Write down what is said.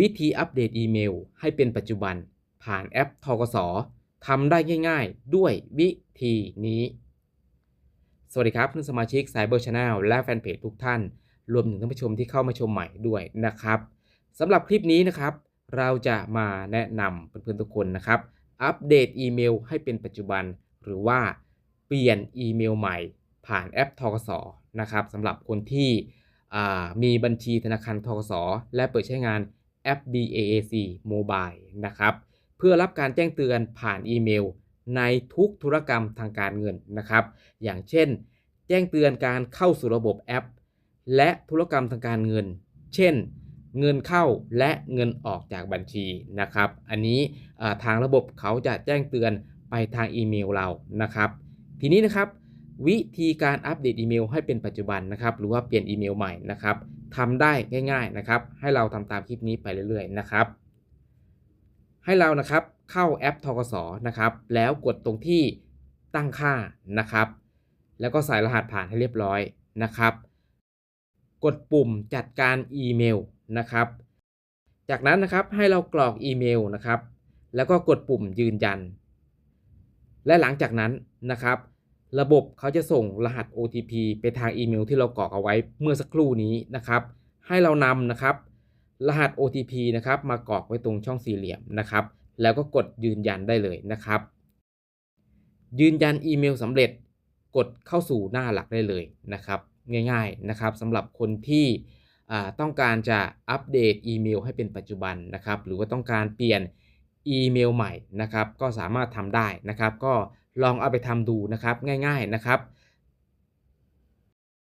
วิธีอัปเดตอีเมลให้เป็นปัจจุบัน ผ่านแอปทกสทำได้ง่ายๆ ด้วยวิธีนี้ สวัสดีครับเพื่อนสมาชิก Cyber Channel และแฟนเพจทุกท่าน รวมถึงท่านผู้ชมที่เข้ามาชมใหม่ด้วยนะครับสำหรับคลิปนี้นะครับ เราจะมาแนะนำเพื่อนๆทุกคนนะครับ อัปเดตอีเมลให้เป็นปัจจุบัน หรือว่าเปลี่ยนอีเมลใหม่ ผ่านแอปทกสนะครับสำหรับคนที่มีบัญชีธนาคารทกสและเปิดใช้งาน แอป DAAC Mobile นะครับ เพื่อรับการแจ้งเตือนผ่านอีเมล ในทุกธุรกรรมทางการเงินนะครับ อย่างเช่น แจ้งเตือนการเข้าสู่ระบบแอป และธุรกรรมทางการเงิน เช่น เงินเข้าและเงินออกจากบัญชีนะครับ อันนี้ทางระบบเขาจะแจ้งเตือนไปทางอีเมลเรานะครับ ทีนี้นะครับวิธีการอัปเดตอีเมลให้เป็นปัจจุบันนะครับ หรือว่าเปลี่ยนอีเมลใหม่นะครับ ทำได้ง่าย ๆนะครับ ให้เราทำตามคลิปนี้ไปเรื่อยๆนะครับ ให้เรานะครับเข้าแอปทกสนะครับ แล้วกดตรงที่ตั้งค่านะครับ แล้วก็ใส่รหัสผ่านให้เรียบร้อยนะครับ กดปุ่มจัดการอีเมลนะครับ จากนั้นนะครับให้เรากรอกอีเมลนะครับ แล้วก็กดปุ่มยืนยัน และหลังจากนั้นนะครับ ระบบเขาจะส่งรหัส OTP ไปทางอีเมลที่เรากรอกเอาไว้เมื่อสักครู่นี้นะครับ ให้เรานำนะครับ รหัส OTP นะครับมากรอกไว้ตรงช่องสี่เหลี่ยมนะครับ แล้วก็กดยืนยันได้เลยนะครับ ยืนยันอีเมลสำเร็จกดเข้าสู่หน้าหลักได้เลยนะครับ ง่ายๆนะครับสำหรับคนที่ต้องการจะอัปเดตอีเมลให้เป็นปัจจุบันนะครับ หรือว่าต้องการเปลี่ยนอีเมลใหม่นะครับ ก็สามารถทำได้นะครับ ก็ ลองเอาไปทำดูนะครับง่าย ๆนะครับ